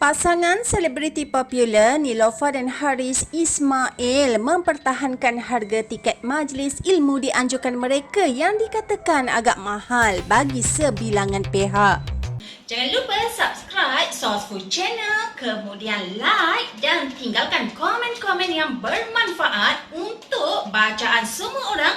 Pasangan selebriti popular Nilofa dan Haris Ismail mempertahankan harga tiket majlis ilmu dianjurkan mereka yang dikatakan agak mahal bagi sebilangan pihak. Jangan lupa subscribe Source Food Channel, kemudian like dan tinggalkan komen-komen yang bermanfaat untuk bacaan semua orang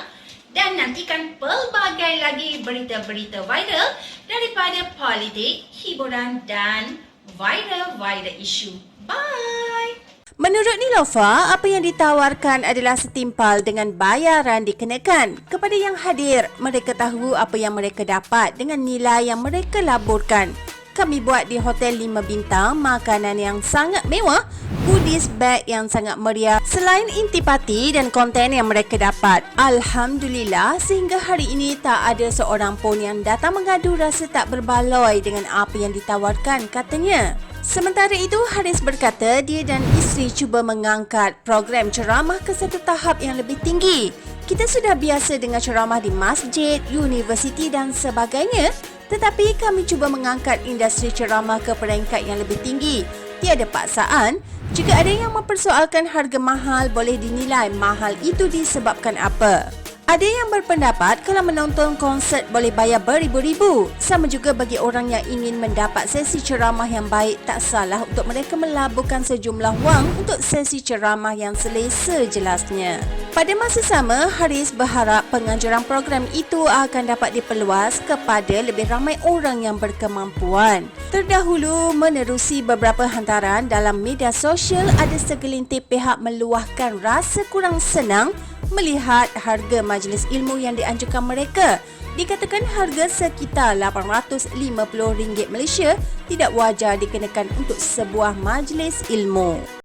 dan nantikan pelbagai lagi berita-berita viral daripada politik, hiburan dan viral-viral isu. Bye! Menurut Nilofa, apa yang ditawarkan adalah setimpal dengan bayaran dikenakan. Kepada yang hadir, mereka tahu apa yang mereka dapat dengan nilai yang mereka laburkan. Kami buat di hotel 5 bintang, makanan yang sangat mewah, goodies bag yang sangat meriah. Selain intipati dan konten yang mereka dapat, Alhamdulillah sehingga hari ini tak ada seorang pun yang datang mengadu rasa tak berbaloi dengan apa yang ditawarkan katanya. Sementara itu, Haris berkata dia dan isteri cuba mengangkat program ceramah ke satu tahap yang lebih tinggi. Kita sudah biasa dengan ceramah di masjid, universiti dan sebagainya tetapi kami cuba mengangkat industri ceramah ke peringkat yang lebih tinggi. Tiada paksaan, jika ada yang mempersoalkan harga mahal boleh dinilai mahal itu disebabkan apa. Ada yang berpendapat kalau menonton konsert boleh bayar beribu-ribu. Sama juga bagi orang yang ingin mendapat sesi ceramah yang baik, tak salah untuk mereka melaburkan sejumlah wang untuk sesi ceramah yang selesa jelasnya. Pada masa sama, Haris berharap penganjuran program itu akan dapat diperluas kepada lebih ramai orang yang berkemampuan. Terdahulu, menerusi beberapa hantaran dalam media sosial, ada segelintir pihak meluahkan rasa kurang senang melihat harga majlis ilmu yang dianjurkan mereka. Dikatakan harga sekitar RM850 Malaysia tidak wajar dikenakan untuk sebuah majlis ilmu.